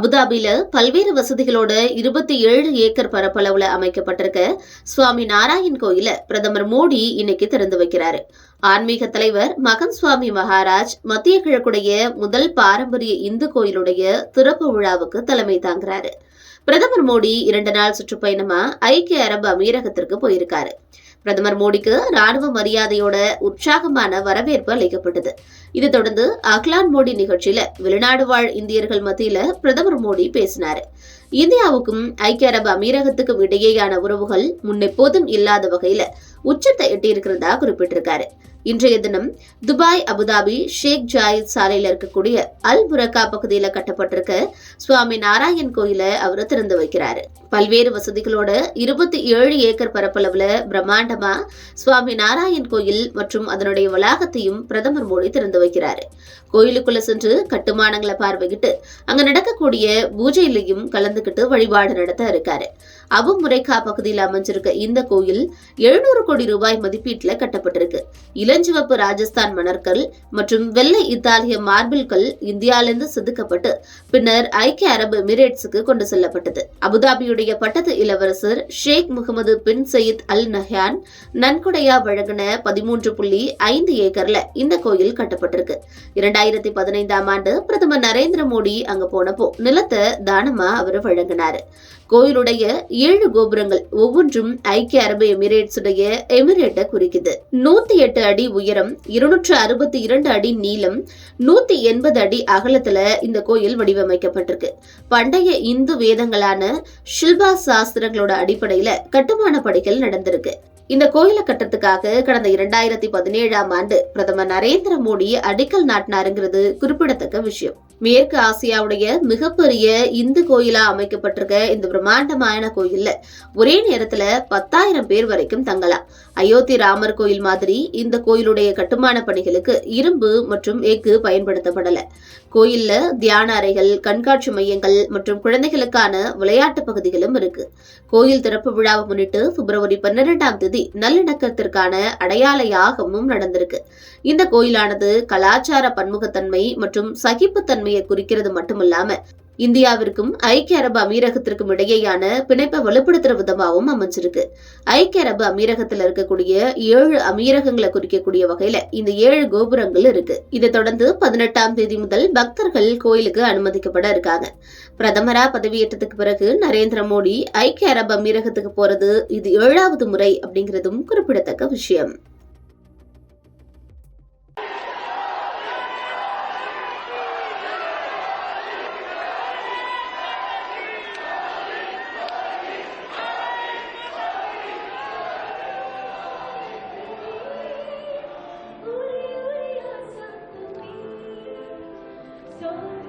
அபுதாபியில பல்வேறு வசதிகளோட இருபத்தி ஏழு ஏக்கர் பரப்பளவுல அமைக்கப்பட்டிருக்க சுவாமி நாராயண் கோயில பிரதமர் மோடி இன்னைக்கு திறந்து வைக்கிறாரு. ஆன்மீக தலைவர் மகன் சுவாமி மகாராஜ் மத்திய கிழக்குடைய முதல் பாரம்பரிய இந்து கோயிலுடைய திறப்பு விழாவுக்கு தலைமை தாங்குறாரு. பிரதமர் மோடி இரண்டு நாள் சுற்றுப்பயணமா ஐக்கிய அரபு அமீரகத்திற்கு போயிருக்காரு. பிரதமர் மோடிக்கு ராணுவ மரியாதையோட உற்சாகமான வரவேற்பு அளிக்கப்பட்டது. இதை தொடர்ந்து அக்லான் மோடி நிகழ்ச்சியில வெளிநாடு வாழ் இந்தியர்கள் மத்தியில பிரதமர் மோடி பேசினாரு. இந்தியாவுக்கும் ஐக்கிய அரபு அமீரகத்துக்கும் இடையேயான உறவுகள் முன்னெப்போதும் இல்லாத வகையில உச்சத்தை எட்டியிருக்கிறதா குறிப்பிட்டிருக்காரு. இன்றைய தினம் துபாய் அபுதாபி ஷேக் ஜாயித் சாலையில இருக்கக்கூடிய அல் புரக்கா பகுதியில கட்டப்பட்டிருக்க சுவாமி நாராயண் கோயில அவர் திறந்து வைக்கிறாரு. பல்வேறு வசதிகளோட இருபத்தி ஏழு ஏக்கர் பரப்பளவுல பிரம்மாண்டமா சுவாமி நாராயண் கோயில் மற்றும் அதனுடைய வளாகத்தையும் பிரதமர் மோடி திறந்து வைக்கிறாரு. கோயிலுக்குள்ள சென்று கட்டுமானங்களை பார்வையிட்டு அங்க நடக்கக்கூடிய பூஜையிலையும் கலந்துகிட்டு வழிபாடு நடத்த இருக்காரு. அபு முறைக்கா பகுதியில் அமைஞ்சிருக்க இந்த கோயில் எழுநூறு கோடி ரூபாய் மதிப்பீட்டுல கட்டப்பட்டிருக்கு. இளஞ்சிவப்பு ராஜஸ்தான் மணற்கல் மற்றும் வெள்ளை இத்தாலிய மார்பிள்கள் இந்தியாவிலிருந்து செதுக்கப்பட்டு பின்னர் ஐக்கிய அரபு எமிரேட்ஸுக்கு கொண்டு செல்லப்பட்டது. அபுதாபியுடைய பட்டத்து இளவரசர் Sheikh Mohamed bin Zayed Al Nahyan நன்கொடையா வழங்கின பதிமூன்று புள்ளி ஐந்து ஏக்கர்ல இந்த கோயில் கட்டப்பட்டிருக்கு. இரண்டாயிரத்தி பதினைந்தாம் ஆண்டு பிரதமர் நரேந்திர மோடி அங்க போனப்போ நிலத்தை தானமா அவர் வழங்கினாரு. கோயிலுடைய ஏழு கோபுரங்கள் ஒவ்வொன்றும் ஐக்கிய அரபு எமிரேட்ஸுடைய எமிரேட்டை குறிக்குது. நூத்தி எட்டு அடி உயரம் இருநூற்று அறுபத்தி இரண்டு அடி நீளம் நூத்தி எண்பது அடி அகலத்துல இந்த கோயில் வடிவமைக்கப்பட்டிருக்கு. பண்டைய இந்து வேதங்களான ஷில்பா சாஸ்திரங்களோட அடிப்படையில கட்டுமான பணிகள் நடந்திருக்கு. இந்த கோயிலை கட்டுறதுக்காக கடந்த இரண்டாயிரத்தி பதினேழாம் ஆண்டு பிரதமர் நரேந்திர மோடி அடிக்கல் நாட்டினாருங்கிறது குறிப்பிடத்தக்க விஷயம். மேற்கு ஆசியாவுடைய மிகப்பெரிய இந்து கோயிலா அமைக்கப்பட்டிருக்க இந்த பிரம்மாண்டமான கோயில்ல ஒரே நேரத்துல பத்தாயிரம் பேர் வரைக்கும் தங்கலாம். அயோத்தி ராமர் கோயில் மாதிரி இந்த கோயிலுடைய கட்டுமான பணிகளுக்கு இரும்பு மற்றும் எஃகு பயன்படுத்தப்படல. கோயில்ல தியான அறைகள் கண்காட்சி மையங்கள் மற்றும் குழந்தைகளுக்கான விளையாட்டு பகுதிகளும் இருக்கு. கோயில் திறப்பு விழாவை முன்னிட்டு பிப்ரவரி பன்னிரெண்டாம் தேதி நல்லிணக்கத்திற்கான அடையாள யாகமும் நடந்திருக்கு. இந்த கோயிலானது கலாச்சார பன்முகத்தன்மை மற்றும் சகிப்புத்தன்மை சகிப்புத்தன்மையை குறிக்கிறது மட்டுமில்லாம இந்தியாவிற்கும் ஐக்கிய அரபு அமீரகத்திற்கும் இடையேயான பிணைப்பை வலுப்படுத்துற விதமாகவும் அமைஞ்சிருக்கு. ஐக்கிய அரபு அமீரகத்தில் இருக்கக்கூடிய ஏழு அமீரகங்களை குறிக்கக்கூடிய வகையில இந்த ஏழு கோபுரங்கள் இருக்கு. இதை தொடர்ந்து பதினெட்டாம் தேதி முதல் பக்தர்கள் கோயிலுக்கு அனுமதிக்கப்பட இருக்காங்க. பிரதமரா பதவியேற்றத்துக்கு பிறகு நரேந்திர மோடி ஐக்கிய அரபு அமீரகத்துக்கு போறது இது ஏழாவது முறை அப்படிங்கிறதும் குறிப்பிடத்தக்க விஷயம். So